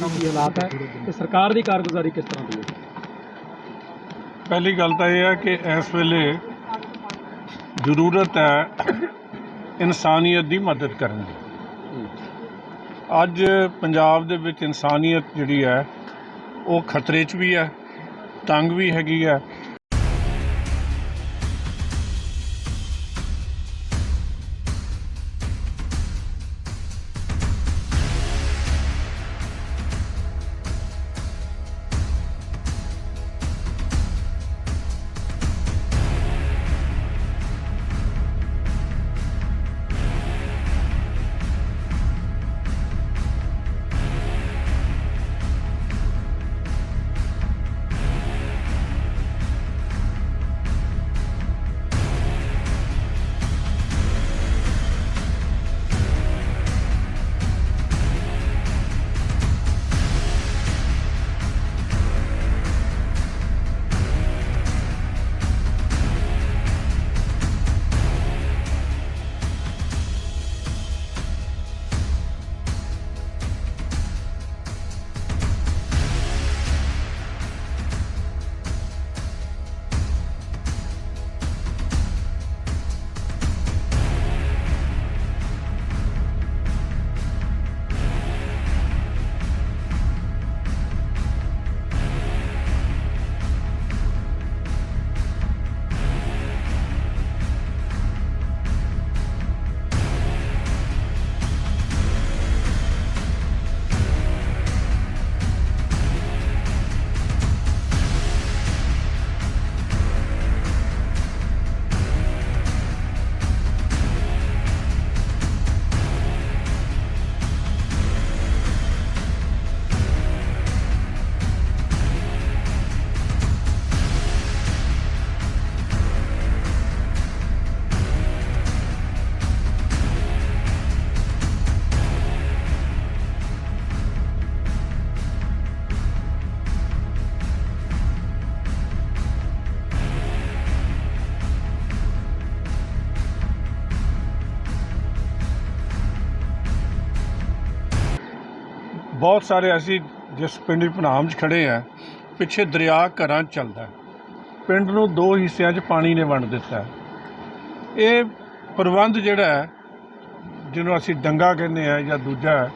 ਕੀ ਕੀ ਹਾਲਾਤ ਹੈ ਤੇ ਸਰਕਾਰ ਦੀ ਕਾਰਗੁਜ਼ਾਰੀ ਕਿਸ ਤਰ੍ਹਾਂ ਦੀ ਹੈ? ਪਹਿਲੀ ਗੱਲ ਤਾਂ ਇਹ ਹੈ ਕਿ ਇਸ ਵੇਲੇ ਜ਼ਰੂਰਤ ਹੈ ਇਨਸਾਨੀਅਤ ਦੀ ਮਦਦ ਕਰਨ ਦੀ। ਅੱਜ ਪੰਜਾਬ ਦੇ ਵਿੱਚ ਇਨਸਾਨੀਅਤ ਜਿਹੜੀ ਹੈ, ਉਹ ਖਤਰੇ 'ਚ ਵੀ ਹੈ, ਤੰਗ ਵੀ ਹੈਗੀ ਹੈ। ਬਹੁਤ ਸਾਰੇ ਅਸੀਂ ਜਿਸ ਪਿੰਡ ਭਨਾਮ 'ਚ ਖੜੇ ਆ ਪਿੱਛੇ ਦਰਿਆ ਘਰਾਂ 'ਚ ਚੱਲਦਾ ਪਿੰਡ ਨੂੰ ਦੋ ਹਿੱਸਿਆਂ 'ਚ ਪਾਣੀ ਨੇ ਵੰਡ ਦਿੱਤਾ ਇਹ ਪ੍ਰਬੰਧ ਜਿਹੜਾ ਹੈ ਜਿਹਨੂੰ ਅਸੀਂ ਡੰਗਾ ਕਹਿੰਦੇ ਆ ਜਾਂ ਦੂਜਾ ਹੈ,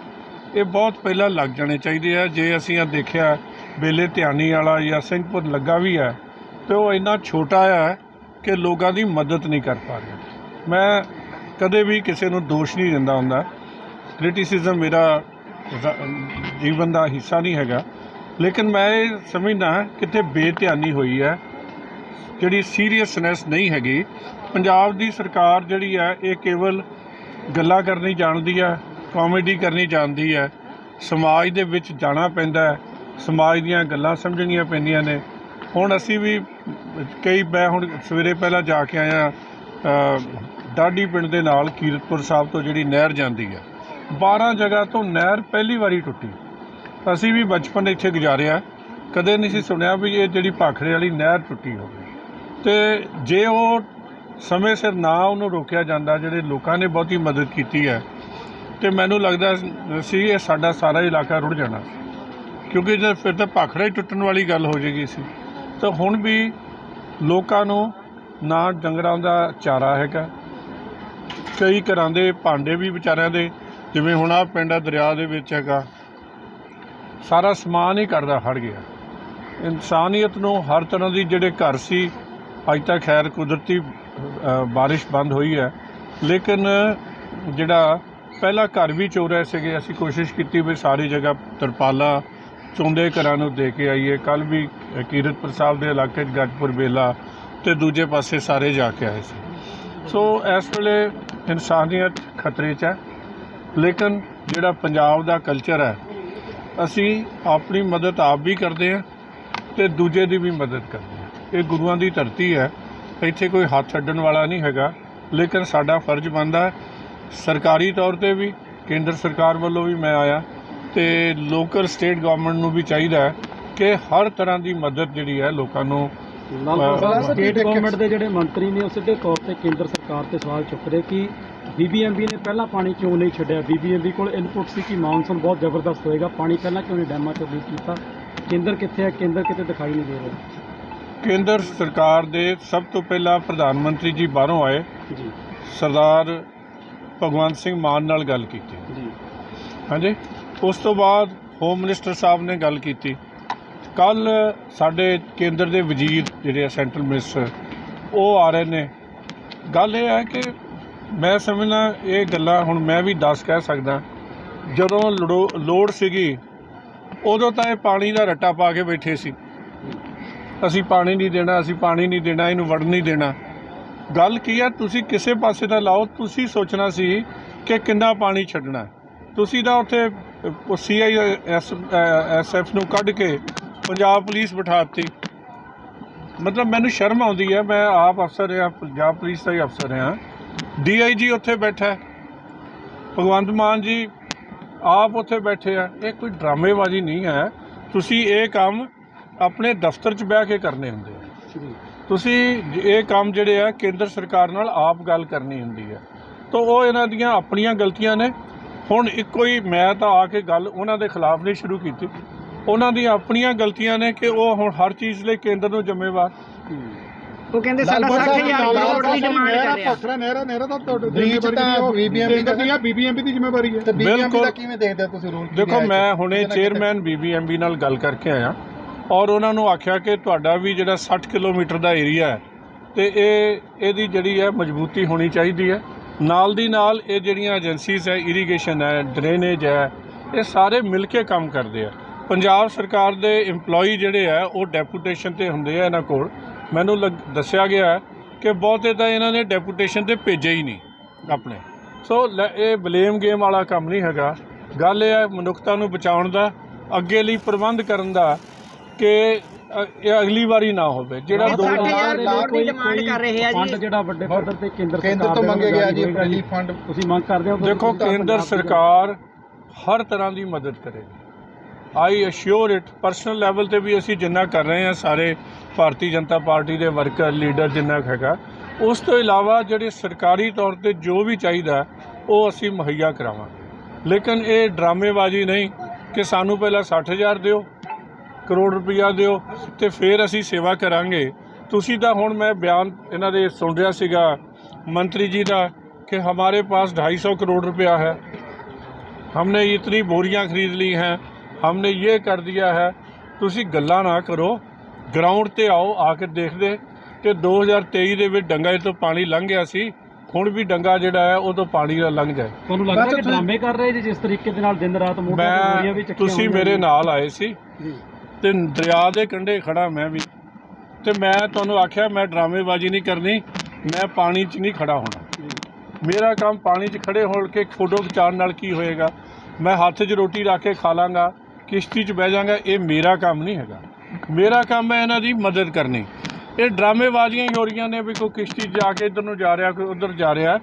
ਇਹ ਬਹੁਤ ਪਹਿਲਾਂ ਲੱਗ ਜਾਣੇ ਚਾਹੀਦੇ ਆ। ਜੇ ਅਸੀਂ ਆ ਦੇਖਿਆ ਬੇਲੇ ਧਿਆਨੀ ਵਾਲਾ ਜਾਂ ਸਿੰਘਪੁਰ ਲੱਗਾ ਵੀ ਹੈ ਤੇ ਉਹ ਇੰਨਾ ਛੋਟਾ ਹੈ ਕਿ ਲੋਕਾਂ ਦੀ ਮਦਦ ਨਹੀਂ ਕਰ ਪਾ ਰਿਹਾ। ਮੈਂ ਕਦੇ ਵੀ ਕਿਸੇ ਨੂੰ ਦੋਸ਼ ਨਹੀਂ ਦਿੰਦਾ ਹੁੰਦਾ। ਕ੍ਰਿਟਿਸਿਜ਼ਮ ਮੇਰਾ ਜੀਵਨ ਦਾ ਹਿੱਸਾ ਨਹੀਂ ਹੈਗਾ। ਲੇਕਿਨ ਮੈਂ ਇਹ ਸਮਝਦਾ ਕਿਤੇ ਬੇਧਿਆਨੀ ਹੋਈ ਹੈ ਜਿਹੜੀ ਸੀਰੀਅਸਨੈਸ ਨਹੀਂ ਹੈਗੀ। ਪੰਜਾਬ ਦੀ ਸਰਕਾਰ ਜਿਹੜੀ ਹੈ ਇਹ ਕੇਵਲ ਗੱਲਾਂ ਕਰਨੀ ਜਾਣਦੀ ਹੈ ਕਾਮੇਡੀ ਕਰਨੀ ਜਾਣਦੀ ਹੈ। ਸਮਾਜ ਦੇ ਵਿੱਚ ਜਾਣਾ ਪੈਂਦਾ ਹੈ ਸਮਾਜ ਦੀਆਂ ਗੱਲਾਂ ਸਮਝਣੀਆਂ ਪੈਂਦੀਆਂ ਨੇ। ਹੁਣ ਅਸੀਂ ਵੀ ਕਈ ਮੈਂ ਹੁਣ ਸਵੇਰੇ ਪਹਿਲਾਂ ਜਾ ਕੇ ਆਇਆ ਅ, ਡਾਢੀ ਪਿੰਡ ਦੇ ਨਾਲ ਕੀਰਤਪੁਰ ਸਾਹਿਬ ਤੋਂ ਜਿਹੜੀ ਨਹਿਰ ਜਾਂਦੀ ਹੈ। 12 ਜਗ੍ਹਾ ਤੋਂ ਨਹਿਰ ਪਹਿਲੀ ਵਾਰੀ ਟੁੱਟੀ। ਅਸੀਂ ਵੀ ਬਚਪਨ ਇੱਥੇ ਗੁਜ਼ਾਰਿਆ ਕਦੇ ਨਹੀਂ ਸੀ ਸੁਣਿਆ ਵੀ ਇਹ ਜਿਹੜੀ ਭਾਖੜੇ ਵਾਲੀ ਨਹਿਰ ਟੁੱਟੀ ਹੋਵੇ। ਤੇ ਜੇ ਉਹ ਸਮੇਂ ਸਿਰ ਨਾ ਉਹਨੂੰ ਰੋਕਿਆ ਜਾਂਦਾ, ਜਿਹੜੇ ਲੋਕਾਂ ਨੇ ਬਹੁਤੀ ਮਦਦ ਕੀਤੀ ਹੈ, ਤੇ ਮੈਨੂੰ ਲੱਗਦਾ ਸੀ ਇਹ ਸਾਡਾ ਸਾਰਾ ਇਲਾਕਾ ਰੁੜ ਜਾਣਾ ਕਿਉਂਕਿ ਜੇ ਫਿਰ ਤਾਂ ਭਾਖੜਾ ਹੀ ਟੁੱਟਣ ਵਾਲੀ ਗੱਲ ਹੋ ਜਾਏਗੀ ਸੀ। ਤਾਂ ਹੁਣ ਵੀ ਲੋਕਾਂ ਨੂੰ ਨਾ ਡੰਗਰਾਂ ਦਾ ਚਾਰਾ ਹੈਗਾ। ਕਈ ਘਰਾਂ ਦੇ ਭਾਂਡੇ ਵੀ ਵਿਚਾਰਿਆਂ ਦੇ ਜਿਵੇਂ ਹੁਣ ਆ ਪਿੰਡ ਆ ਦਰਿਆ ਦੇ ਵਿੱਚ ਹੈਗਾ, ਸਾਰਾ ਸਮਾਨ ਹੀ ਕਰਦਾ ਹੜ ਗਿਆ। ਇਨਸਾਨੀਅਤ ਨੂੰ ਹਰ ਤਰ੍ਹਾਂ ਦੀ ਜਿਹੜੇ ਘਰ ਸੀ, ਅੱਜ ਤੱਕ ਖੈਰ ਕੁਦਰਤੀ ਬਾਰਿਸ਼ ਬੰਦ ਹੋਈ ਹੈ। ਲੇਕਿਨ ਜਿਹੜਾ ਪਹਿਲਾ ਘਰ ਵੀ ਚੋ ਰਹੇ ਸੀਗੇ, ਅਸੀਂ ਕੋਸ਼ਿਸ਼ ਕੀਤੀ ਵੀ ਸਾਰੀ ਜਗ੍ਹਾ ਤਰਪਾਲਾ ਚੁੰਦੇ ਘਰਾਂ ਨੂੰ ਦੇ ਕੇ ਆਈਏ। ਕੱਲ ਵੀ ਕੀਰਤਪੁਰ ਸਾਹਿਬ ਦੇ ਇਲਾਕੇ 'ਚ ਗੱਜਪੁਰ ਬੇਲਾ ਤੇ ਦੂਜੇ ਪਾਸੇ ਸਾਰੇ ਜਾ ਕੇ ਆਏ ਸੀ। ਸੋ ਇਸ ਵੇਲੇ ਇਨਸਾਨੀਅਤ ਖਤਰੇ 'ਚ ਹੈ। ਲੇਕਿਨ ਜਿਹੜਾ ਪੰਜਾਬ ਦਾ ਕਲਚਰ ਹੈ, ਅਸੀਂ ਆਪਣੀ ਮਦਦ ਆਪ ਵੀ ਕਰਦੇ ਹਾਂ ਤੇ ਦੂਜੇ ਦੀ ਵੀ ਮਦਦ ਕਰਦੇ ਹਾਂ। ਇਹ ਗੁਰੂਆਂ ਦੀ ਧਰਤੀ ਹੈ, ਇੱਥੇ ਕੋਈ ਹੱਥ ਅੱਡਣ ਵਾਲਾ ਨਹੀਂ ਹੈਗਾ, ਲੇਕਿਨ ਸਾਡਾ ਫਰਜ਼ ਬਣਦਾ ਸਰਕਾਰੀ ਤੌਰ ਤੇ ਵੀ, ਕੇਂਦਰ ਸਰਕਾਰ ਵੱਲੋਂ ਵੀ ਮੈਂ ਆਇਆ, ਤੇ ਲੋਕਲ ਸਟੇਟ ਗਵਰਨਮੈਂਟ ਨੂੰ ਵੀ ਚਾਹੀਦਾ ਹੈ ਕਿ ਹਰ ਤਰ੍ਹਾਂ ਦੀ ਮਦਦ ਜਿਹੜੀ ਹੈ ਲੋਕਾਂ ਨੂੰ ਸਟੇਟ ਗਵਰਨਮੈਂਟ ਦੇ ਜਿਹੜੇ ਮੰਤਰੀ ਨੇ ਉਹ ਸਿੱਧੇ ਤੌਰ ਤੇ ਕੇਂਦਰ ਸਰਕਾਰ ਤੇ ਸਵਾਲ ਚੁੱਕ ਰਹੇ ਕਿ ਬੀਬੀਐਮਬੀ ਨੇ ਪਹਿਲਾਂ ਪਾਣੀ ਕਿਉਂ ਨਹੀਂ ਛੱਡਿਆ? ਬੀਬੀਐਮਬੀ ਕੋਲ ਇਨਪੁਟ ਸੀ ਕਿ ਮਾਨਸੂਨ ਬਹੁਤ ਜ਼ਬਰਦਸਤ ਹੋਏਗਾ। ਪਾਣੀ ਪਹਿਲਾਂ ਕਿਉਂ ਨਹੀਂ ਡੈਮਾਂ ਚੋਂ ਲੀਕ ਕੀਤਾ? ਕੇਂਦਰ ਕਿੱਥੇ ਹੈ? ਕੇਂਦਰ ਕਿਤੇ ਦਿਖਾਈ ਨਹੀਂ ਦੇ ਰਿਹਾ। ਕੇਂਦਰ ਸਰਕਾਰ ਦੇ ਸਭ ਤੋਂ ਪਹਿਲਾਂ ਪ੍ਰਧਾਨ ਮੰਤਰੀ ਜੀ ਬਾਹਰੋਂ ਆਏ। ਜੀ। ਸਰਦਾਰ ਭਗਵੰਤ ਸਿੰਘ ਮਾਨ ਨਾਲ ਗੱਲ ਕੀਤੀ। ਜੀ। ਹਾਂਜੀ। ਉਸ ਤੋਂ ਬਾਅਦ ਹੋਮ ਮਿਨਿਸਟਰ ਸਾਹਿਬ ਨੇ ਗੱਲ ਕੀਤੀ। ਕੱਲ ਸਾਡੇ ਕੇਂਦਰ ਦੇ ਵਜ਼ੀਰ ਜਿਹੜੇ ਆ ਸੈਂਟਰਲ ਮਿਨਿਸਟਰ, ਉਹ ਆ ਰਹੇ ਨੇ। ਗੱਲ ਇਹ ਹੈ ਕਿ ਮੈਂ ਸਮਝਣਾ ਇਹ ਗੱਲਾਂ ਹੁਣ ਮੈਂ ਵੀ ਦੱਸ ਕਹਿ ਸਕਦਾ, ਜਦੋਂ ਲੋੜ ਸੀਗੀ, ਉਦੋਂ ਤਾਂ ਇਹ ਪਾਣੀ ਦਾ ਰੱਟਾ ਪਾ ਕੇ ਬੈਠੇ ਸੀ। ਅਸੀਂ ਪਾਣੀ ਨਹੀਂ ਦੇਣਾ, ਅਸੀਂ ਪਾਣੀ ਨਹੀਂ ਦੇਣਾ, ਇਹਨੂੰ ਵੜਨ ਨਹੀਂ ਦੇਣਾ। ਗੱਲ ਕੀ ਹੈ, ਤੁਸੀਂ ਕਿਸੇ ਪਾਸੇ ਦਾ ਲਾਓ, ਤੁਸੀਂ ਸੋਚਣਾ ਸੀ ਕਿ ਕਿੰਨਾ ਪਾਣੀ ਛੱਡਣਾ। ਤੁਸੀਂ ਤਾਂ ਉੱਥੇ ਸੀਆਈ ਐਸਐਫ ਨੂੰ ਕੱਢ ਕੇ ਪੰਜਾਬ ਪੁਲਿਸ ਬਿਠਾਤੀ। ਮਤਲਬ ਮੈਨੂੰ ਸ਼ਰਮ ਆਉਂਦੀ ਹੈ, ਮੈਂ ਆਪ ਅਫਸਰ ਰਿਹਾ, ਪੰਜਾਬ ਪੁਲਿਸ ਦਾ ਹੀ ਅਫਸਰ ਹਾਂ ਡੀਆਈਜੀ ਉੱਥੇ ਬੈਠਾ ਹੈ। ਭਗਵੰਤ ਮਾਨ ਜੀ ਆਪ ਉੱਥੇ ਬੈਠੇ ਆ। ਇਹ ਕੋਈ ਡਰਾਮੇਬਾਜ਼ੀ ਨਹੀਂ ਹੈ। ਤੁਸੀਂ ਇਹ ਕੰਮ ਆਪਣੇ ਦਫ਼ਤਰ 'ਚ ਬਹਿ ਕੇ ਕਰਨੇ ਹੁੰਦੇ ਆ। ਤੁਸੀਂ ਇਹ ਕੰਮ ਜਿਹੜੇ ਆ, ਕੇਂਦਰ ਸਰਕਾਰ ਨਾਲ ਆਪ ਗੱਲ ਕਰਨੀ ਹੁੰਦੀ ਹੈ ਤਾਂ ਉਹ ਇਹਨਾਂ ਦੀਆਂ ਆਪਣੀਆਂ ਗਲਤੀਆਂ ਨੇ। ਹੁਣ ਇੱਕੋ ਹੀ ਮੈਂ ਤਾਂ ਆ ਕੇ ਗੱਲ ਉਹਨਾਂ ਦੇ ਖਿਲਾਫ ਨਹੀਂ ਸ਼ੁਰੂ ਕੀਤੀ। ਉਹਨਾਂ ਦੀਆਂ ਆਪਣੀਆਂ ਗਲਤੀਆਂ ਨੇ ਕਿ ਉਹ ਹੁਣ ਹਰ ਚੀਜ਼ ਲਈ ਕੇਂਦਰ ਨੂੰ ਜ਼ਿੰਮੇਵਾਰ। ਉਹ ਕਹਿੰਦੇ ਸਾਡਾ 60000 ਕਰੋੜ ਦੀ ਡਿਮਾਂਡ ਕਰ ਰਿਹਾ। ਪੱਥਰਾ ਨਹਿਰਾ ਨਹਿਰਾ ਦਾ ਤੁਹਾਡੇ ਤਾਂ BBMP ਦਾ- ਬੀਬੀਐਮਪੀ ਦੀ ਜ਼ਿੰਮੇਵਾਰੀ ਹੈ। ਤੇ ਬੀਬੀਐਮਪੀ ਬਿਲਕੁਲ। ਦਾ ਕਿਵੇਂ ਦੇਖਦੇ ਹੋ ਤੁਸੀਂ ਰੋਲ? ਦੇਖੋ ਮੈਂ? ਹੁਣੇ ਚੇਅਰਮੈਨ ਬੀਬੀਐਮਬੀ ਨਾਲ ਗੱਲ ਕਰਕੇ ਆਇਆ ਔਰ ਉਹਨਾਂ ਨੂੰ ਆਖਿਆ ਕਿ ਤੁਹਾਡਾ ਵੀ ਜਿਹੜਾ 60 ਕਿਲੋਮੀਟਰ ਦਾ ਏਰੀਆ ਹੈ ਤੇ ਇਹ ਇਹਦੀ ਜਿਹੜੀ ਹੈ ਮਜ਼ਬੂਤੀ ਹੋਣੀ ਚਾਹੀਦੀ ਹੈ। ਨਾਲ ਦੀ ਨਾਲ ਇਹ ਜਿਹੜੀਆਂ ਏਜੰਸੀਜ਼ ਹੈ ਇਰੀਗੇਸ਼ਨ ਹੈ ਡਰੇਨੇਜ ਹੈ ਇਹ ਸਾਰੇ ਮਿਲ ਕੇ ਕੰਮ ਕਰਦੇ ਆ। ਪੰਜਾਬ ਸਰਕਾਰ ਦੇ EMPLOYE ਜਿਹੜੇ ਆ ਉਹ ਡੈਪੂਟੇਸ਼ਨ ਤੇ ਹੁੰਦੇ ਆ ਇਹਨਾਂ ਕੋਲ। ਮੈਨੂੰ ਲੱਗ- ਦੱਸਿਆ ਗਿਆ ਹੈ ਕਿ ਬਹੁਤੇ ਤਾਂ ਇਹਨਾਂ ਨੇ ਡੈਪੂਟੇਸ਼ਨ ਤੇ ਭੇਜੇ ਹੀ ਨਹੀਂ ਆਪਣੇ। ਸੋ ਲੈ- ਇਹ ਬਲੇਮ ਗੇਮ ਵਾਲਾ ਕੰਮ ਨਹੀਂ ਹੈਗਾ। ਗੱਲ ਇਹ ਹੈ ਮਨੁੱਖਤਾ ਨੂੰ ਬਚਾਉਣ ਦਾ ਅੱਗੇ ਲਈ ਪ੍ਰਬੰਧ ਕਰਨ ਦਾ ਕਿ ਇਹ ਅਗਲੀ ਵਾਰੀ ਨਾ ਹੋਵੇ। ਜਿਹੜਾ ਇਹ ਦੋ ਸਾਡੇ ਸਰਕਾਰ ਯਾਰ ਦੇ ਕੋਈ ਕਰ ਰਹੇ ਆ ਜੀ। ਫੰਡ ਜਿਹੜਾ ਵੱਡੇ ਪੱਧਰ ਤੇ ਕੇਂਦਰ ਕੇਂਦਰ ਸਰਕਾਰ ਤੋਂ ਮੰਗੇ ਗਿਆ ਜੀ ਰਿਲੀਫ ਫੰਡ। ਤੁਸੀਂ ਮੰਗ ਕਰਦੇ ਹੋ ਦੇਖੋ ਕੇਂਦਰ ਸਰਕਾਰ ਹਰ ਤਰ੍ਹਾਂ ਦੀ ਮਦਦ ਕਰੇਗੀ I assure it personal level ਤੇ ਵੀ ਅਸੀਂ ਜਿੰਨਾ ਕਰ ਰਹੇ ਹਾਂ ਸਾਰੇ ਭਾਰਤੀ ਜਨਤਾ ਪਾਰਟੀ ਦੇ ਵਰਕਰ ਲੀਡਰ ਜਿੰਨਾ ਕੁ ਹੈਗਾ ਉਸ ਤੋਂ ਇਲਾਵਾ ਜਿਹੜੇ ਸਰਕਾਰੀ ਤੌਰ ਤੇ ਜੋ ਵੀ ਚਾਹੀਦਾ ਉਹ ਅਸੀਂ ਮੁਹੱਈਆ ਕਰਾਵਾਂਗੇ ਲੇਕਿਨ ਇਹ ਡਰਾਮੇਬਾਜ਼ੀ ਨਹੀਂ ਕਿ ਸਾਨੂੰ ਪਹਿਲਾਂ 60000 ਦਿਓ ਕਰੋੜ ਰੁਪਈਆ ਦਿਓ ਤੇ ਫਿਰ ਅਸੀਂ ਸੇਵਾ ਕਰਾਂਗੇ ਤੁਸੀਂ ਤਾਂ ਹੁਣ ਮੈਂ ਬਿਆਨ ਇਹਨਾਂ ਦੇ ਸੁਣ ਰਿਹਾ ਸੀਗਾ ਮੰਤਰੀ ਜੀ ਦਾ कि हमारे पास 250 करोड़ रुपया है हमने इतनी बोरियां खरीद ली हैं हमने ये कर दिया है ਤੁਸੀਂ ਗੱਲਾਂ ਨਾ ਕਰੋ ਗਰਾਊਂਡ ਤੇ ਆਓ ਆ ਕੇ ਦੇਖਦੇ ਕਿ 2023 ਦੇ ਵਿੱਚ ਡੰਗਾ ਤੋਂ ਪਾਣੀ ਲੰਘ ਗਿਆ ਸੀ ਹੁਣ ਵੀ ਡੰਗਾ ਜਿਹੜਾ ਹੈ ਉਹ ਤੋਂ ਪਾਣੀ ਨਾ ਲੰਘ ਜਾਏ ਤੁਹਾਨੂੰ ਲੱਗਦਾ ਬਸ ਕਿ ਤੁਸੀਂ- ਡਰਾਮੇ ਕਰ ਰਹੇ ਜੀ ਜਿਸ ਤਰੀਕੇ ਦੇ ਨਾਲ ਦਿਨ ਰਾਤ ਮੋਢਿਆਂ ਤੇ ਬੋਰੀਆਂ ਵੀ ਮੈਂ ਚੱਕੀਆਂ ਤੁਸੀਂ ਹੋਈਆਂ ਮੇਰੇ ਨੇ। ਨਾਲ ਆਏ ਸੀ ਜੀ ਤੇ ਦਰਿਆ ਦੇ ਕੰਢੇ ਖੜਾ ਮੈਂ ਵੀ ਤੇ ਮੈਂ ਤੁਹਾਨੂੰ ਆਖਿਆ ਮੈਂ ਡਰਾਮੇਬਾਜ਼ੀ ਨਹੀਂ ਕਰਨੀ ਮੈਂ ਪਾਣੀ 'ਚ ਨਹੀਂ ਖੜਾ ਹੋਣਾ ਜੀ ਮੇਰਾ ਕੰਮ ਪਾਣੀ 'ਚ ਖੜੇ ਹੋਣ ਕੇ ਫੋਟੋ ਖਿਚਾਉਣ ਨਾਲ ਕੀ ਹੋਏਗਾ ਮੈਂ ਹੱਥ 'ਚ ਰੋਟੀ ਰੱਖ ਕੇ ਖਾ ਲਾਂਗਾ ਕਿਸ਼ਤੀ 'ਚ ਬਹਿ ਜਾਵਾਂਗਾ ਇਹ ਮੇਰਾ ਕੰਮ ਨਹੀਂ ਹੈਗਾ। ਮੇਰਾ ਕੰਮ ਹੈ ਇਹਨਾਂ ਦੀ ਮਦਦ ਕਰਨੀ। ਇਹ ਡਰਾਮੇਬਾਜ਼ੀਆਂ ਹੀ ਹੋ ਰਹੀਆਂ ਨੇ ਵੀ ਕੋਈ ਕਿਸ਼ਤੀ 'ਚ ਜਾ ਕੇ ਇੱਧਰ ਨੂੰ ਜਾ ਰਿਹਾ, ਕੋਈ ਉੱਧਰ ਜਾ ਰਿਹਾ।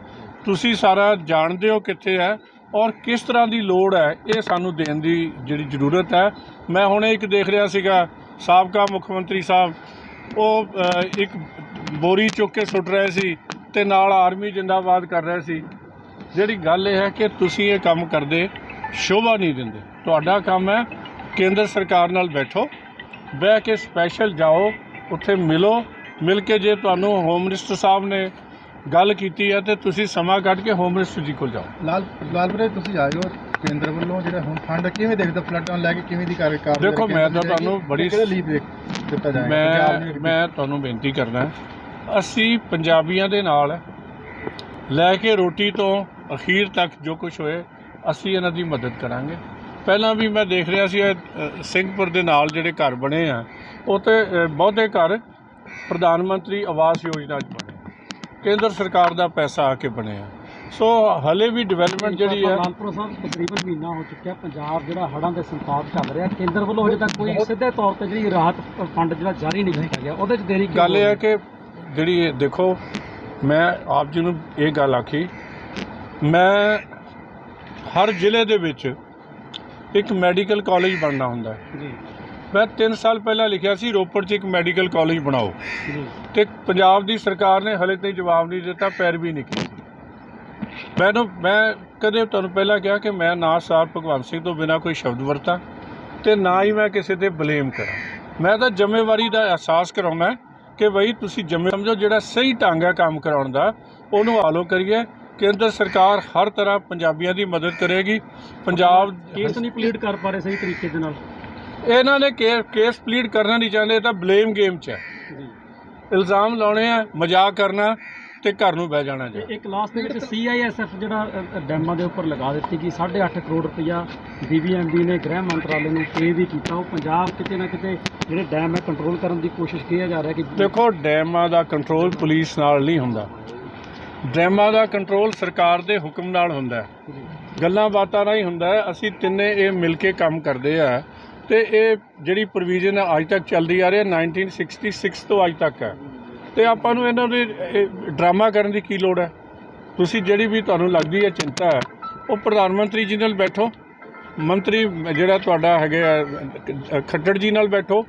ਤੁਸੀਂ ਸਾਰਾ ਜਾਣਦੇ ਹੋ ਕਿੱਥੇ ਹੈ ਔਰ ਕਿਸ ਤਰ੍ਹਾਂ ਦੀ ਲੋੜ ਹੈ, ਇਹ ਸਾਨੂੰ ਦੇਣ ਦੀ ਜਿਹੜੀ ਜ਼ਰੂਰਤ ਹੈ। ਮੈਂ ਹੁਣੇ ਇੱਕ ਦੇਖ ਰਿਹਾ ਸੀਗਾ, ਸਾਬਕਾ ਮੁੱਖ ਮੰਤਰੀ ਸਾਹਿਬ, ਉਹ ਇੱਕ ਬੋਰੀ ਚੁੱਕ ਕੇ ਸੁੱਟ ਰਹੇ ਸੀ ਤੇ ਨਾਲ ਆਰਮੀ ਜਿੰਦਾਬਾਦ ਕਰ ਰਹੇ ਸੀ। ਜਿਹੜੀ ਗੱਲ ਇਹ ਹੈ ਕਿ ਤੁਸੀਂ ਇਹ ਕੰਮ ਕਰਦੇ ਸ਼ੋਭਾ ਨਹੀਂ ਦਿੰਦੇ। ਤੁਹਾਡਾ ਕੰਮ ਹੈ ਕੇਂਦਰ ਸਰਕਾਰ ਨਾਲ ਬੈਠੋ ਬਹਿ ਕੇ ਸਪੈਸ਼ਲ ਜਾਓ ਉੱਥੇ ਮਿਲੋ ਮਿਲ ਕੇ ਜੇ ਤੁਹਾਨੂੰ ਹੋਮ ਮਿਨਿਸਟਰ ਸਾਹਿਬ ਨੇ ਗੱਲ ਕੀਤੀ ਹੈ ਤੇ ਤੁਸੀਂ ਸਮਾਂ ਕੱਢ ਕੇ ਹੋਮ ਮਿਨਿਸਟਰ ਜੀ ਕੋਲ ਜਾਓ। ਲਾਲ ਲਾਲ ਵੀਰੇ ਤੁਸੀਂ ਹੋ ਕੇਂਦਰ ਵੱਲੋਂ ਜਿਹੜਾ ਹੁਣ ਫੰਡ ਕਿਵੇਂ ਦੇਖਦੇ ਫਲੱਡਾਂ ਲੈ ਕੇ ਕਿਵੇਂ ਦੀ ਕਾਰ ਕਾਰ ਦੇਖੋ, ਮੈਂ ਤਾਂ ਤੁਹਾਨੂੰ ਬੜੀ- ਲੀਪ ਦਿੱਤਾ ਜਾਏਗਾ? ਮੈਂ ਮੈਂ ਤੁਹਾਨੂੰ ਬੇਨਤੀ ਕਰਦਾ ਅਸੀਂ ਪੰਜਾਬੀਆਂ ਦੇ ਨਾਲ ਲੈ ਕੇ ਰੋਟੀ ਤੋਂ ਅਖੀਰ ਤੱਕ ਜੋ ਕੁਝ ਹੋਏ ਅਸੀਂ ਇਹਨਾਂ ਦੀ ਮਦਦ ਕਰਾਂਗੇ। ਪਹਿਲਾਂ ਵੀ ਮੈਂ ਦੇਖ ਰਿਹਾ ਸੀ ਸਿੰਘਪੁਰ ਦੇ ਨਾਲ ਜਿਹੜੇ ਘਰ ਬਣੇ ਆ ਉਹ ਤੇ ਬਹੁਤੇ ਘਰ ਪ੍ਰਧਾਨ ਮੰਤਰੀ ਆਵਾਸ ਯੋਜਨਾ 'ਚ ਬਣੇ ਕੇਂਦਰ ਸਰਕਾਰ ਦਾ ਪੈਸਾ ਆ ਕੇ ਬਣੇ ਆ। ਸੋ ਹਲੇ ਵੀ ਡਿਵੈਲਪਮੈਂਟ ਜਿਹੜੀ ਹੈ ਲਾਲਪੁਰ ਸਾਹਿਬ ਤਕਰੀਬਨ ਮਹੀਨਾ ਹੋ ਚੁੱਕਿਆ ਪੰਜਾਬ ਜਿਹੜਾ ਹੜ੍ਹਾਂ ਦੇ ਸੰਤਾਪ ਚੱਲ ਰਿਹਾ ਕੇਂਦਰ ਵੱਲੋਂ ਹਜੇ ਤੱਕ ਕੋਈ ਸਿੱਧੇ ਤੌਰ ਤੇ ਜਿਹੜੀ ਰਾਹਤ ਫੰਡ ਜਿਹੜਾ ਜਾਰੀ ਨਹੀਂ ਕੀਤਾ ਗਿਆ ਉਹਦੇ ਚ ਦੇਰੀ ਗੱਲ ਇਹ ਹੋ ਕਿ ਜਿਹੜੀ ਦੇਖੋ ਮੈਂ ਆਪ ਜੀ ਨੂੰ ਇਹ ਗੱਲ ਆਖੀ ਮੈਂ ਹਰ ਜ਼ਿਲ੍ਹੇ ਦੇ ਵਿੱਚ ਇੱਕ ਮੈਡੀਕਲ ਕਾਲਜ ਬਣਨਾ ਹੁੰਦਾ ਹੈ। ਜੀ। ਮੈਂ 3 ਸਾਲ ਪਹਿਲਾਂ ਲਿਖਿਆ ਸੀ ਰੋਪੜ 'ਚ ਇੱਕ ਮੈਡੀਕਲ ਕਾਲਜ ਬਣਾਓ। ਜੀ। ਤੇ ਪੰਜਾਬ ਦੀ ਸਰਕਾਰ ਨੇ ਹਲੇ ਤਾਈਂ ਜਵਾਬ ਨਹੀਂ ਦਿੱਤਾ ਪੈਰ ਵੀ ਨਹੀਂ ਕੀਤੀ ਮੈਨੂੰ ਮੈਂ ਕਦੇ ਤੁਹਾਨੂੰ ਪਹਿਲਾਂ ਕਿਹਾ ਕਿ ਮੈਂ ਨਾ ਸਾਰ ਭਗਵੰਤ ਸਿੰਘ ਤੋਂ ਬਿਨਾ ਕੋਈ ਸ਼ਬਦ ਵਰਤਾਂ ਤੇ ਨਾ ਹੀ ਮੈਂ ਕਿਸੇ ਤੇ ਬਲੇਮ ਕਰਾਂ। ਮੈਂ ਤਾਂ ਜ਼ਿੰਮੇਵਾਰੀ ਦਾ ਅਹਿਸਾਸ ਕਰਾਉਣਾ ਕਿ ਬਈ ਤੁਸੀਂ ਜ਼ਿੰਮੇ ਸਮਝੋ ਜਿਹੜਾ ਸਹੀ ਢੰਗ ਹੈ ਕੰਮ ਕਰਾਉਣ ਦਾ ਉਹਨੂੰ ਆਲੋ ਕਰੀਏ ਕੇਂਦਰ ਸਰਕਾਰ ਹਰ ਤਰ੍ਹਾਂ ਪੰਜਾਬੀਆਂ ਦੀ ਮਦਦ ਕਰੇਗੀ। ਪੰਜਾਬ ਕੇਸ ਨਹੀਂ ਪਲੀਡ ਕਰ ਪਾ ਰਹੇ ਸਹੀ ਤਰੀਕੇ ਦੇ ਨਾਲ। ਇਹਨਾਂ ਨੇ ਕੇ- ਕੇਸ ਪਲੀਡ ਕਰਨਾ ਨਹੀਂ ਚਾਹੁੰਦੇ ਇਹ ਤਾਂ ਬਲੇਮ ਗੇਮ 'ਚ ਹੈ। ਜੀ। ਇਲਜ਼ਾਮ ਲਾਉਣੇ ਆ ਮਜ਼ਾਕ ਕਰਨਾ ਤੇ ਘਰ ਨੂੰ ਬਹਿ ਜਾਣਾ ਜੀ। ਇੱਕ ਲਾਸਟ ਦੇ ਵਿੱਚ ਸੀਆਈਐਸਐਫ ਜਿਹੜਾ ਅ, ਅ, ਡੈਮਾਂ ਦੇ ਉੱਪਰ ਲਗਾ ਦਿੱਤੀ ਕਿ 8.5 ਕਰੋੜ ਰੁਪਇਆ ਬੀਬੀਐਮਬੀ ਨੇ ਗ੍ਰਹਿ ਮੰਤਰਾਲੇ ਨੂੰ ਪੇ ਵੀ ਕੀਤਾ। ਉਹ ਪੰਜਾਬ ਕਿਤੇ ਨਾ ਕਿਤੇ ਜਿਹੜੇ ਡੈਮ ਹੈ ਕੰਟਰੋਲ ਕਰਨ ਦੀ ਕੋਸ਼ਿਸ਼ ਕੀਤੀ ਜਾ ਰਿਹਾ ਕਿ ਦੇਖੋ ਡੈਮਾਂ ਦਾ ਕੰਟਰੋਲ ਪੁਲਿਸ ਨਾਲ ਨਹੀਂ ਹੁੰਦਾ। ਡਰਾਮਾ ਦਾ ਕੰਟਰੋਲ ਸਰਕਾਰ ਦੇ ਹੁਕਮ ਨਾਲ ਹੁੰਦਾ ਗੱਲਾਂ ਬਾਤਾਂ ਨਾਲ ਹੀ। ਹੁੰਦਾ ਅਸੀਂ ਤਿੰਨੇ ਇਹ ਮਿਲ ਕੇ ਕੰਮ ਕਰਦੇ ਆ। ਤੇ ਇਹ ਜਿਹੜੀ ਪ੍ਰੋਵੀਜ਼ਨ ਅੱਜ ਤੱਕ ਚੱਲਦੀ ਆ ਰਹੀ ਹੈ 1966 ਤੋਂ ਅੱਜ ਤੱਕ ਹੈ। ਤੇ ਆਪਾਂ ਨੂੰ ਇਹਨਾਂ ਦੇ ਡਰਾਮਾ ਕਰਨ ਦੀ ਕੀ ਲੋੜ ਹੈ? ਤੁਸੀਂ ਜਿਹੜੀ ਵੀ ਤੁਹਾਨੂੰ ਲੱਗਦੀ ਹੈ ਚਿੰਤਾ ਹੈ, ਉਹ ਪ੍ਰਧਾਨ ਮੰਤਰੀ ਜੀ ਨਾਲ ਬੈਠੋ। ਮੰਤਰੀ ਜਿਹੜਾ ਤੁਹਾਡਾ ਹੈਗਾ ਖੱਟੜ ਜੀ ਨਾਲ ਬੈਠੋ।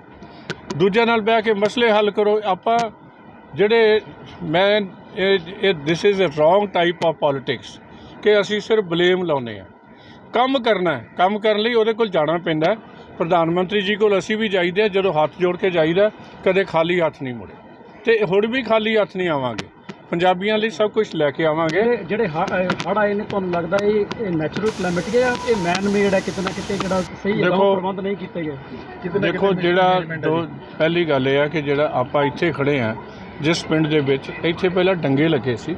ਦੂਜਿਆਂ ਨਾਲ ਬਹਿ ਕੇ ਮਸਲੇ ਹੱਲ ਕਰੋ। ਆਪਾਂ ਜਿਹੜੇ ਮੈਂ ਇਹ ਇਹ this is a wrong type of politics ਕਿ ਅਸੀਂ ਸਿਰਫ ਬਲੇਮ ਲਾਉਨੇ ਆ ਕੰਮ ਕਰਨਾ ਹੈ ਕੰਮ ਕਰਨ ਲਈ ਉਹਦੇ ਕੋਲ ਜਾਣਾ ਪੈਂਦਾ। ਪ੍ਰਧਾਨ ਮੰਤਰੀ ਜੀ ਕੋਲ ਅਸੀਂ ਵੀ ਜਾਈਦੇ ਜਦੋਂ ਹੱਥ ਜੋੜ ਕੇ ਜਾਈਦਾ ਕਦੇ ਖਾਲੀ ਹੱਥ ਨਹੀਂ ਮੁੜੇ। ਤੇ ਹੁਣ ਵੀ ਖਾਲੀ ਹੱਥ ਨਹੀਂ ਆਵਾਂਗੇ। ਪੰਜਾਬੀਆਂ ਲਈ ਸਭ ਕੁਝ ਲੈ ਕੇ ਆਵਾਂਗੇ। ਜਿਹੜੇ ਹੜ ਆਏ ਨੇ ਤੁਹਾਨੂੰ ਲੱਗਦਾ ਇਹ ਨੈਚੁਰਲ ਕਲਾਈਮੇਟ ਹੈ ਇਹ ਮੈਨ ਮੇਡ ਹੈ ਕਿਤੇ ਨਾ ਕਿਤੇ ਜਿਹੜਾ ਸਹੀ ਪ੍ਰਬੰਧ ਨਹੀਂ ਕੀਤੇ ਗਏ? ਦੇਖੋ ਜਿਹੜਾ। ਪਹਿਲੀ ਗੱਲ ਇਹ ਆ ਕਿ ਜਿਹੜਾ ਆਪਾਂ ਇੱਥੇ ਖੜੇ ਆ ਜਿਸ ਪਿੰਡ ਦੇ ਵਿੱਚ ਇੱਥੇ ਪਹਿਲਾਂ ਡੰਗੇ ਲੱਗੇ ਸੀ।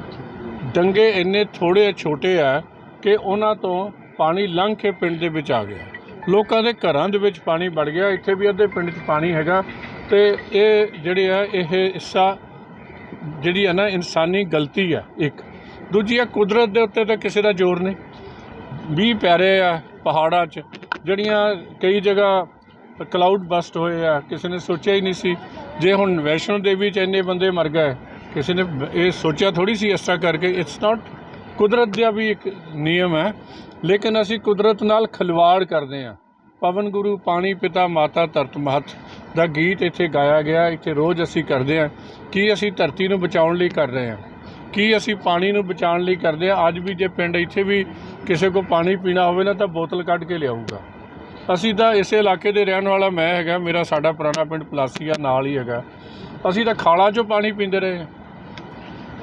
ਡੰਗੇ ਇੰਨੇ ਥੋੜੇ ਛੋਟੇ ਆ ਕਿ ਉਹਨਾਂ ਤੋਂ ਪਾਣੀ ਲੰਘ ਕੇ ਪਿੰਡ ਦੇ ਵਿੱਚ ਆ ਗਿਆ। ਲੋਕਾਂ ਦੇ ਘਰਾਂ ਦੇ ਵਿੱਚ ਪਾਣੀ ਵੜ ਗਿਆ। ਇੱਥੇ ਵੀ ਅੱਧੇ ਪਿੰਡ 'ਚ ਪਾਣੀ ਹੈਗਾ ਤੇ ਇਹ ਜਿਹੜੇ ਆ, ਇਹ ਹਿੱਸਾ ਜਿਹੜੀ ਹੈ ਨਾ, ਇਨਸਾਨੀ ਗਲਤੀ ਆ ਇੱਕ। ਦੂਜੀ ਆ, ਕੁਦਰਤ ਦੇ ਉੱਤੇ ਤਾਂ ਕਿਸੇ ਦਾ ਜ਼ੋਰ ਨਹੀਂ। ਮੀਂਹ ਪੈ ਰਹੇ ਆ ਪਹਾੜਾਂ 'ਚ। ਜਿਹੜੀਆਂ ਕਈ ਜਗ੍ਹਾ ਕਲਾਊਡ ਬਸਟ ਹੋਏ ਆ, ਕਿਸੇ ਨੇ ਸੋਚਿਆ ਹੀ ਨਹੀਂ ਸੀ ਜੇ ਹੁਣ ਵੈਸ਼ਨੋ ਦੇਵੀ 'ਚ ਇੰਨੇ ਬੰਦੇ ਮਰ ਗਏ, ਕਿਸੇ ਨੇ ਇਹ ਸੋਚਿਆ ਥੋੜੀ ਸੀ ਇਸ ਤਰ੍ਹਾਂ ਕਰਕੇ ਇਟਸ ਨਾਟ ਕੁਦਰਤ ਦਾ ਵੀ ਇੱਕ ਨਿਯਮ ਹੈ, ਲੇਕਿਨ ਅਸੀਂ ਕੁਦਰਤ ਨਾਲ ਖਿਲਵਾੜ ਕਰਦੇ ਹਾਂ। ਪਵਨ ਗੁਰੂ, ਪਾਣੀ ਪਿਤਾ, ਮਾਤਾ ਧਰਤ ਮਹਤ ਦਾ ਗੀਤ ਇੱਥੇ ਗਾਇਆ ਗਿਆ, ਇੱਥੇ ਰੋਜ਼ ਅਸੀਂ ਕਰਦੇ ਹਾਂ, ਕੀ ਅਸੀਂ ਧਰਤੀ ਨੂੰ ਬਚਾਉਣ ਲਈ ਕਰ ਰਹੇ ਹਾਂ? ਕੀ ਅਸੀਂ ਪਾਣੀ ਨੂੰ ਬਚਾਉਣ ਲਈ ਕਰਦੇ ਹਾਂ? ਅੱਜ ਵੀ ਜੇ ਪਿੰਡ ਇੱਥੇ ਵੀ ਕਿਸੇ ਕੋ ਪਾਣੀ ਪੀਣਾ ਹੋਵੇ ਨਾ, ਤਾਂ ਬੋਤਲ ਕੱਢ ਕੇ ਲਿਆਊਗਾ। ਅਸੀਂ ਤਾਂ ਇਸੇ ਇਲਾਕੇ ਦੇ ਰਹਿਣ ਵਾਲਾ ਮੈਂ ਹੈਗਾ ਮੇਰਾ ਸਾਡਾ ਪੁਰਾਣਾ ਪਿੰਡ ਪਲਾਸੀਆ ਨਾਲ ਹੀ ਹੈਗਾ। ਅਸੀਂ ਤਾਂ ਖਾਲਾਂ 'ਚੋਂ ਪਾਣੀ ਪੀਂਦੇ ਰਹੇ।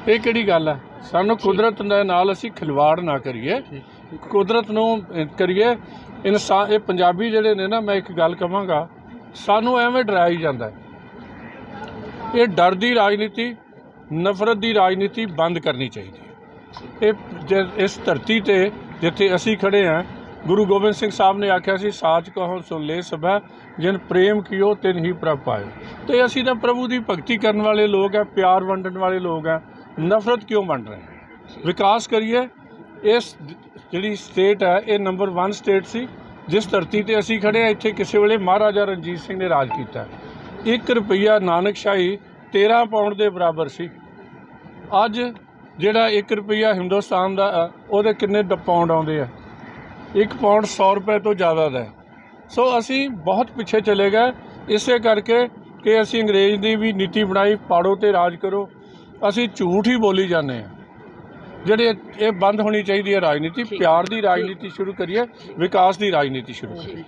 ਇਹ ਕਿਹੜੀ ਗੱਲ ਹੈ ਸਾਨੂੰ ਕੁਦਰਤ ਦੇ ਨਾਲ ਅਸੀਂ ਖਿਲਵਾੜ ਨਾ ਕਰੀਏ। ਕੁਦਰਤ ਨੂੰ ਕਰੀਏ। ਇਨਸਾਨ ਇਹ ਪੰਜਾਬੀ ਜਿਹੜੇ ਨੇ ਨਾ ਮੈਂ ਇੱਕ ਗੱਲ ਕਹਾਂਗਾ ਸਾਨੂੰ ਐਵੇਂ ਡਰਾਈ ਜਾਂਦਾ ਹੈ। ਇਹ ਡਰ ਦੀ ਰਾਜਨੀਤੀ ਨਫ਼ਰਤ ਦੀ ਰਾਜਨੀਤੀ ਬੰਦ ਕਰਨੀ ਚਾਹੀਦੀ ਹੈ। ਇਹ ਇਸ ਧਰਤੀ ਤੇ ਜਿੱਥੇ ਅਸੀਂ ਖੜੇ ਹਾਂ ਗੁਰੂ ਗੋਬਿੰਦ ਸਿੰਘ ਸਾਹਿਬ ਨੇ ਆਖਿਆ ਸੀ, ਸਾਚ ਕਹੋ ਸੁਨ ਲੈ ਸਭਾ, ਜਿਨ ਪ੍ਰੇਮ ਕੀਓ, ਤਿਨ ਹੀ ਪ੍ਰਭ ਪਾਇਓ। ਤੇ ਅਸੀਂ ਤਾਂ ਪ੍ਰਭੂ ਦੀ ਭਗਤੀ ਕਰਨ ਵਾਲੇ ਲੋਕ ਆ, ਪਿਆਰ ਵੰਡਣ ਵਾਲੇ ਲੋਕ ਆ, ਨਫ਼ਰਤ ਕਿਉਂ ਵੰਡ ਰਹੇ ਹਾਂ ਵਿਕਾਸ ਕਰੀਏ, ਇਸ ਜਿਹੜੀ ਸਟੇਟ ਹੈ ਇਹ ਨੰਬਰ 1 ਸਟੇਟ ਸੀ। ਜਿਸ ਧਰਤੀ ਤੇ ਅਸੀਂ ਖੜੇ ਆ, ਇੱਥੇ ਕਿਸੇ ਵੇਲੇ ਮਹਾਰਾਜਾ ਰਣਜੀਤ ਸਿੰਘ ਨੇ ਰਾਜ ਕੀਤਾ। 1 ਰੁਪਈਆ ਨਾਨਕਸ਼ਾਹੀ 13 ਪਾਉਂਡ ਦੇ ਬਰਾਬਰ ਸੀ। ਅੱਜ ਜਿਹੜਾ 1 ਰੁਪਈਆ ਹਿੰਦੁਸਤਾਨ ਦਾ ਉਹਦੇ ਕਿੰਨੇ ਪਾਉਂਡ ਆਉਂਦੇ ਆ? 1 ਪਾਉਂਡ 100 ਰੁਪਏ ਤੋਂ ਜ਼ਿਆਦਾ ਦਾ। ਸੋ ਅਸੀਂ ਬਹੁਤ ਪਿੱਛੇ ਚਲੇ ਗਏ। ਇਸੇ ਕਰਕੇ ਕਿ ਅਸੀਂ ਅੰਗਰੇਜ਼ ਦੀ ਵੀ ਨੀਤੀ ਬਣਾਈ ਪਾੜੋ ਤੇ ਰਾਜ ਕਰੋ। ਅਸੀਂ ਝੂਠ ਹੀ ਬੋਲੀ ਜਾਂਦੇ ਆ ਜਿਹੜੇ ਇਹ ਬੰਦ ਹੋਣੀ ਚਾਹੀਦੀ ਹੈ ਰਾਜਨੀਤੀ ਪਿਆਰ ਦੀ ਰਾਜਨੀਤੀ ਸ਼ੁਰੂ ਕਰੀਏ ਵਿਕਾਸ ਦੀ ਰਾਜਨੀਤੀ ਸ਼ੁਰੂ ਕਰੀਏ।